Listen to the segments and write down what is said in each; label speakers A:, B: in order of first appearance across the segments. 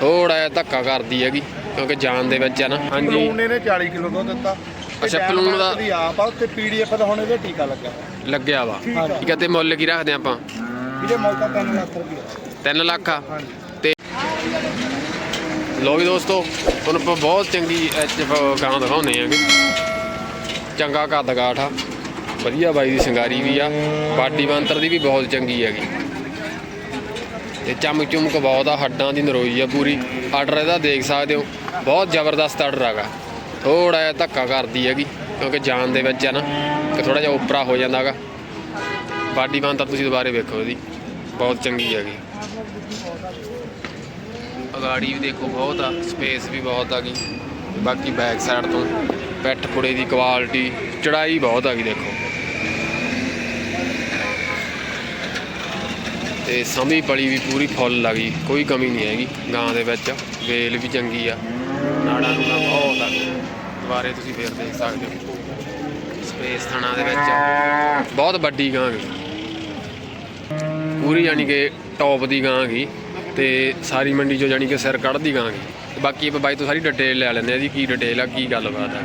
A: ਥੋੜਾ ਜਿਹਾ ਧੱਕਾ ਕਰਦੀ ਹੈਗੀ ਕਿਉਂਕਿ ਜਾਨ ਦੇ ਵਿੱਚ ਆ ਨਾ। ਹਾਂਜੀ।
B: ਪਲੂਨ ਨੇ ਇਹਨੇ 40 ਕਿਲੋ ਦੁੱਧ ਦਿੱਤਾ। ਤੇ
A: ਅੱਛਾ, ਪਲੂਨ ਦਾ-
B: ਦੀ ਆਪ ਆ ਉੱਤੇ ਪੀਡੀਐਫ ਦਾ ਹੁਣ ਇਹਦੇ ਟੀਕਾ ਲੱਗਾ
A: ਲੱਗਿਆ ਵਾ।
B: ਠੀਕ ਆ।
A: ਠੀਕ ਹੈ ਤੇ ਮੁੱਲ ਕੀ ਰੱਖਦੇ ਆਪਾਂ?
B: ਇਹਦੇ ਮੁੱਲ ਤਾਂ 3 ਲੱਖ ਰੁਪਏ
A: 3 ਲੱਖ ਆ?
B: ਹਾਂਜੀ।
A: ਤੇ ਲੋ ਵੀ ਦੋਸਤੋ ਤੁਹਾਨੂੰ ਆਪਾਂ ਬਹੁਤ ਚੰਗੀ ਐਚ ਗਾਂ ਦਿਖਾਉਂਦੇ ਆਂਗੇ ਚੰਗਾ ਕੱਦ ਗਾਠ ਆ। ਵਧੀਆ ਬਾਈ ਦੀ ਸਿੰਗਾਰੀ ਵੀ ਆ। ਬਾਡੀ ਬੰਤਰ ਦੀ ਵੀ ਬਹੁਤ ਚੰਗੀ ਹੈਗੀ। ਤੇ ਚਮਕ ਚੁਮਕ ਬਹੁਤ ਆ, ਹੱਡਾਂ ਦੀ ਨਰੋਈ ਆ ਪੂਰੀ। ਆਰਡਰ ਇਹਦਾ ਦੇਖ ਸਕਦੇ ਹੋ, ਬਹੁਤ ਜ਼ਬਰਦਸਤ ਆਰਡਰ ਹੈਗਾ। ਥੋੜਾ ਜਿਹਾ ਧੱਕਾ ਕਰਦੀ ਹੈਗੀ, ਕਿਉਂਕਿ ਜਾਨ ਦੇ ਵਿੱਚ ਆ ਨਾ ਕਿ ਥੋੜਾ ਜਿਹਾ ਉਪਰਾ ਹੋ ਜਾਂਦਾ ਹੈਗਾ। ਬਾਡੀ ਬੰਤਰ ਤੁਸੀਂ ਦੁਬਾਰੇ ਵੇਖੋ ਇਹਦੀ, ਬਹੁਤ ਚੰਗੀ ਹੈਗੀ। ਅਗਾੜੀ ਵੀ ਦੇਖੋ ਬਹੁਤ ਆ ਸਪੇਸ ਵੀ ਬਹੁਤ ਆ ਗਈ ਬਾਕੀ ਬੈਕ ਸਾਈਡ ਤੋਂ ਪੈਠ ਪੁੜੇ ਦੀ ਕੁਆਲਿਟੀ ਚੜਾਈ ਬਹੁਤ ਆ ਗਈ ਦੇਖੋ। ਤੇ ਸਮੀ ਪਲੀ ਵੀ ਪੂਰੀ ਫੁੱਲ ਆ ਗਈ, ਕੋਈ ਕਮੀ ਨਹੀਂ ਹੈਗੀ, ਗਾਂ ਦੇ ਵਿੱਚ ਵੇਲ ਵੀ ਚੰਗੀ ਆ, ਨਾੜਾ ਨੂੜਾ ਬਹੁਤ ਆ, ਦੁਬਾਰੇ ਤੁਸੀਂ ਫੇਰ ਦੇਖ ਸਕਦੇ ਹੋ, ਸਪੇਸ ਥਣਾ ਦੇ ਵਿੱਚ ਬਹੁਤ ਵੱਡੀ ਗਾਂ ਗਈ। ਪੂਰੀ ਯਾਨੀ ਕਿ ਟੌਪ ਦੀ ਗਾਂ ਗਈ ਤੇ ਸਾਰੀ ਮੰਡੀ ਚੋਂ ਯਾਨੀ ਕਿ ਸਿਰ ਕੱਢਦੀ ਗਾਂ ਗਈ। ਤੇ ਬਾਕੀ ਆਪਾਂ ਬਾਈ ਤੋਂ ਸਾਰੀ ਡਿਟੇਲ ਲੈ ਲੈਂਦੇ ਆ ਜੀ, ਕੀ ਡਿਟੇਲ ਆ, ਕੀ ਗੱਲਬਾਤ ਆ।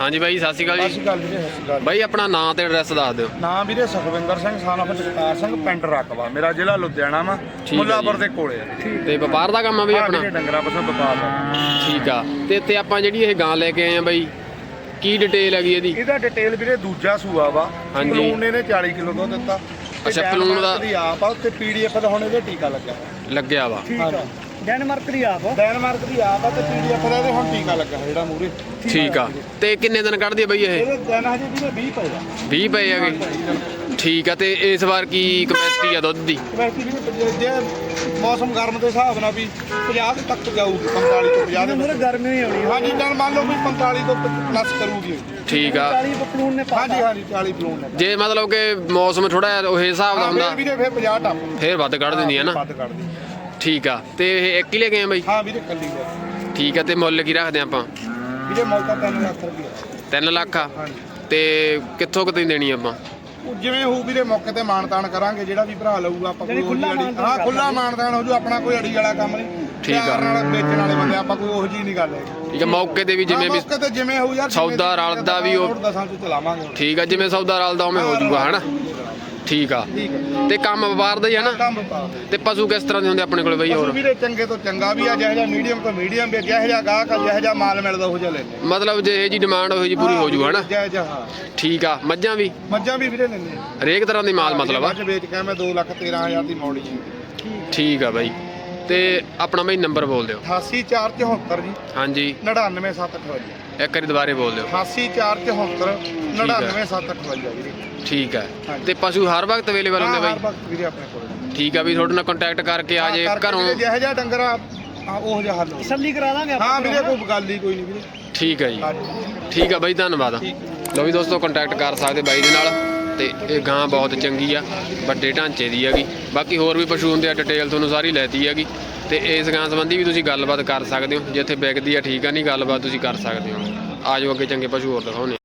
A: ਹਾਂਜੀ ਬਾਈ ਸਤਿ ਸ਼੍ਰੀ ਅਕਾਲ
B: ਸਤਿ
A: ਜੀ
B: ਸ਼੍ਰੀ ਅਕਾਲ ਵੀਰੇ ਸਤਿ ਸ਼੍ਰੀ ਅਕਾਲ।
A: ਬਾਈ ਆਪਣਾ ਨਾਂ ਤੇ ਐਡਰੈਸ ਦੱਸ ਦਿਓ।
B: ਨਾਮ ਵੀਰੇ ਸੁਖਵਿੰਦਰ ਸਿੰਘ ਸਾਨਾ ਜਗਤਾਰ ਸਿੰਘ ਪਿੰਡ ਰਕਬਾ ਮੇਰਾ ਜ਼ਿਲ੍ਹਾ ਲੁਧਿਆਣਾ ਵਾ ਮੁੱਲਾਪੁਰ। ਦੇ ਕੋਲੇ ਆ
A: ਤੇ ਵਪਾਰ ਦਾ ਕੰਮ ਆ ਬਈ ਆਪਣਾ?
B: ਡੰਗਰਾ ਪਸੋਂ ਵਪਾਰ ਦਾ
A: ਠੀਕ ਆ। ਤੇ ਇੱਥੇ ਆਪਾਂ ਜਿਹੜੀ ਇਹ ਗਾਂ ਲੈ ਕੇ ਆਏ ਆ ਬਾਈ ਕੀ ਡਿਟੇਲ ਹੈਗੀ ਇਹਦੀ?
B: ਇਹਦਾ ਡਿਟੇਲ ਵੀਰੇ ਦੂਜਾ ਸੂਆ ਵਾ।
A: ਹਾਂਜੀ।
B: ਪਲੂਨ ਨੇ ਇਹਨੇ 40 ਕਿਲੋ ਦੁੱਧ ਦਿੱਤਾ। ਤੇ
A: ਅੱਛਾ, ਦਾ-
B: ਡੈਨਮਾਰਕ ਦੀ ਆਪ ਆ ਉੱਤੇ ਪੀਡੀਐਫ ਦਾ ਹੁਣ ਇਹਦੇ ਟੀਕਾ ਲੱਗਾ
A: ਲੱਗਿਆ ਵਾ।
B: ਠੀਕ ਆ।
C: ਡੈਨਮਾਰਕ ਦੀ ਆਪ।
B: ਡੈਨਮਾਰਕ ਦੀ ਆਪ ਆ ਤੇ ਪੀਡੀਐਫ ਦਾ ਇਹਦੇ ਹੁਣ ਟੀਕਾ ਲੱਗਾ ਜਿਹੜਾ ਮੂਰੇ
A: ਠੀਕ ਆ। ਤੇ ਕਿੰਨੇ ਦਿਨ ਕੱਢਦੀ ਆ ਬਾਈ ਇਹ?
B: ਇਹਦੇ ਦਿਨ ਹਜੇ ਵੀਰੇ 20 ਪਏ ਆ।
A: 20 ਪਏ ਹੈਗੇ ਠੀਕ ਆ ਤੇ ਇਸ ਵਾਰ ਕੀ ਕਪੈਸਿਟੀ ਆ ਦੁੱਧ ਦੀ?
B: ਵੈਸੇ ਵੀ ਜੇ ਮੌਸਮ ਗਰਮ ਦੇ ਹਿਸਾਬ ਨਾਲ ਵੀ 50 ਤੱਕ ਜਾਊਗੀ 45 ਤੋਂ 50 ਦੇ
C: ਮੂਰੇ
B: ਵਿੱਚ।
C: ਗਰਮੀ ਨਹੀਂ ਆਉਣੀ
B: ਹਾਂਜੀ ਤਾਂ ਮੰਨ ਲਓ ਵੀ 45 ਤੋਂ ਪਲੱਸ ਕਰੂਗੀ।
A: ਠੀਕ ਆ।
C: 40 ਬਕਲੂਨ ਨੇ
B: ਹਾਂਜੀ
C: ਪਾਤਾ
B: ਹਾਂਜੀ 40 ਪਲੂਨ ਨੇ
A: ਜੇ ਮਤਲਬ ਕਿ ਮੌਸਮ ਥੋੜਾ ਉਹ ਹਿਸਾਬ ਦਾ
B: ਹਾਂ
A: ਹੁੰਦਾ।
B: ਫਿਰ ਵੀਰੇ ਫਿਰ 50 ਟੱਪ।
A: ਫੇਰ ਵੱਧ ਕੱਢ ਦਿੰਦੀ ਹੈ ਨਾ।
B: ਵੱਧ ਕੱਢਦੀ
A: ਠੀਕ ਆ। ਤੇ ਇਹ ਇੱਕ ਹੀ ਲੈ ਕੇ ਆਏ ਬਾਈ?
B: ਹਾਂ ਵੀਰੇ ਕੱਲੀ ਲੈ
A: ਠੀਕ ਆ ਤੇ ਮੁੱਲ ਕੀ ਰੱਖਦੇ ਆਪਾਂ?
B: ਵੀਰੇ ਮੁੱਲ ਤਾਂ 3 ਲੱਖ ਰੁਪਏ
A: 3 ਲੱਖ ਆ?
B: ਹਾਂਜੀ।
A: ਤੇ ਕਿੱਥੋਂ ਕਿਤੇ ਦੇਣੀ ਆਪਾਂ?
B: ਉਹ ਜਿਵੇਂ ਹੋਊ ਵੀਰੇ ਮੌਕੇ ਤੇ ਮਾਨਤਾਨ ਕਰਾਂਗੇ ਜਿਹੜਾ ਵੀ ਭਰਾ ਲਊਗਾ ਆਪਾਂ ਕੋਈ
C: ਮਾਨਤਾਨ
B: ਹਾਂ ਖੁੱਲਾ ਮਾਨਤਾਨ ਹੋ ਜੂ ਆਪਣਾ ਕੋਈ ਅੜੀ ਵਾਲਾ ਕੰਮ ਨਹੀਂ।
A: ਠੀਕ ਆ।
B: ਪਿਆਰ ਨਾਲ ਵੇਚਣ ਵਾਲੇ ਬੰਦੇ ਆਪਾਂ ਕੋਈ ਉਹੋ ਜੀ ਨਹੀਂ ਗੱਲ ਹੈਗੀ।
A: ਠੀਕ ਆ ਮੌਕੇ ਤੇ ਵੀ ਜਿਵੇਂ ਵੀ
B: ਮੌਕੇ ਤੇ ਜਿਵੇਂ ਹੋਊ ਯਾਰ
A: ਸੌਦਾ ਰਲਦਾ ਵੀ ਉਹ-
B: ਦਸਾਂ ਚ ਚਲਾਵਾਂਗੇ
A: ਠੀਕ ਆ ਜਿਵੇਂ ਸੌਦਾ ਰਲਦਾ ਉਵੇਂ ਹੋ ਜਾਊਗਾ ਹਨਾ? ਠੀਕ ਆ।
B: ਠੀਕ ਹੈ
A: ਤੇ ਕੰਮ ਵਪਾਰ ਦਾ ਹੀ ਹੈ ਨਾ।
B: ਕੰਮ ਪਾ
A: ਤੇ ਪਸ਼ੂ ਕਿਸ ਤਰ੍ਹਾਂ ਦੇ ਹੁੰਦੇ ਆਪਣੇ ਕੋਲ ਬਈ ਹੋਰ?
B: ਵੀਰੇ ਚੰਗੇ ਤੋਂ ਚੰਗਾ ਵੀ ਆ ਜਿਹੋ ਜਿਹਾ ਮੀਡੀਅਮ ਤੋਂ ਮੀਡੀਅਮ ਵੀ ਜਿਹੋ ਜਿਹਾ ਗਾਹਕ ਆ ਜਿਹੋ ਜਿਹਾ ਮਾਲ ਮਿਲਦਾ ਉਹ ਜਿਹਾ ਲੈਂਦੇ
A: ਮਤਲਬ ਜੇ ਇਹ ਜੀ ਡਿਮਾਂਡ ਹੋਈ ਜੀ ਪੂਰੀ ਹੋ ਜੂ ਹਨਾ?
B: ਜਿਹੋ ਜਿਹਾ ਹਾਂ।
A: ਠੀਕ ਆ ਮੱਝਾਂ ਵੀ?
B: ਮੱਝਾਂ ਵੀ ਵੀਰੇ ਲੈਂਦੇ ਆ।
A: ਹਰੇਕ ਤਰ੍ਹਾਂ ਦੀ ਮਾਲ ਮਤਲਬ ਆ।
B: ਵੇਚ ਕੇ ਮੈਂ 2 ਲੱਖ 13000 ਦੀ ਮੌੜੀ ਹੈ
A: ਠੀਕ ਆ ਬਾਈ। ਤੇ ਆਪਣਾ ਬਈ ਨੰਬਰ ਬੋਲ ਦਿਓ।
B: 88474 ਜੀ।
A: ਹਾਂਜੀ।
B: 99758
A: ਇੱਕ ਵਾਰੀ ਦੁਬਾਰੇ ਬੋਲ ਦਿਓ।
B: 88474 99758 ਵੀਰੇ
A: ਠੀਕ ਹੈ। ਤੇ ਪਸ਼ੂ ਹਰ ਵਕਤ ਅਵੇਲੇਬਲ ਹੁੰਦੇ
B: ਹਰ
A: ਬਾਈ
B: ਵਕਤ ਵੀਰੇ ਆਪਣੇ ਕੋਲ
A: ਠੀਕ ਆ ਵੀ ਤੁਹਾਡੇ ਨਾਲ ਕੰਟੈਕਟ ਕਰਕੇ ਆ ਜੇ ਘਰੋਂ।
B: ਜਿਹੋ ਜਿਹਾ ਡੰਗਰ ਆ ਉਹ ਜਿਹਾ ਹੱਲ
C: ਤਸੱਲੀ ਕਰਾ ਦਾਂਗੇ ਆਪਾਂ
B: ਹਾਂ ਵੀਰੇ ਕੋਈ ਗੱਲ ਹੀ ਕੋਈ ਨਹੀਂ ਵੀਰੇ।
A: ਠੀਕ ਹੈ ਜੀ। ਠੀਕ ਆ ਬਾਈ ਧੰਨਵਾਦ। ਲੋ ਵੀ ਦੋਸਤੋ ਕੰਟੈਕਟ ਕਰ ਸਕਦੇ ਬਾਈ ਦੇ ਨਾਲ। ਤੇ ਇਹ ਗਾਂ ਬਹੁਤ ਚੰਗੀ ਆ ਵੱਡੇ ਢਾਂਚੇ ਦੀ ਹੈਗੀ। ਬਾਕੀ ਹੋਰ ਵੀ ਪਸ਼ੂ ਹੁੰਦੇ ਆ, ਡਿਟੇਲ ਤੁਹਾਨੂੰ ਸਾਰੀ ਲੈਤੀ ਹੈਗੀ। ਤੇ ਇਸ ਗਾਂ ਸੰਬੰਧੀ ਵੀ ਤੁਸੀਂ ਗੱਲਬਾਤ ਕਰ ਸਕਦੇ ਹੋ। ਜਿੱਥੇ ਵਿਕਦੀ ਆ, ਠੀਕ ਆ, ਨਹੀਂ ਗੱਲਬਾਤ ਤੁਸੀਂ ਕਰ ਸਕਦੇ ਹੋ। ਆਜੋ ਅੱਗੇ ਚੰਗੇ ਪਸ਼ੂ ਹੋਰ ਦਿਖਾਉਣੇ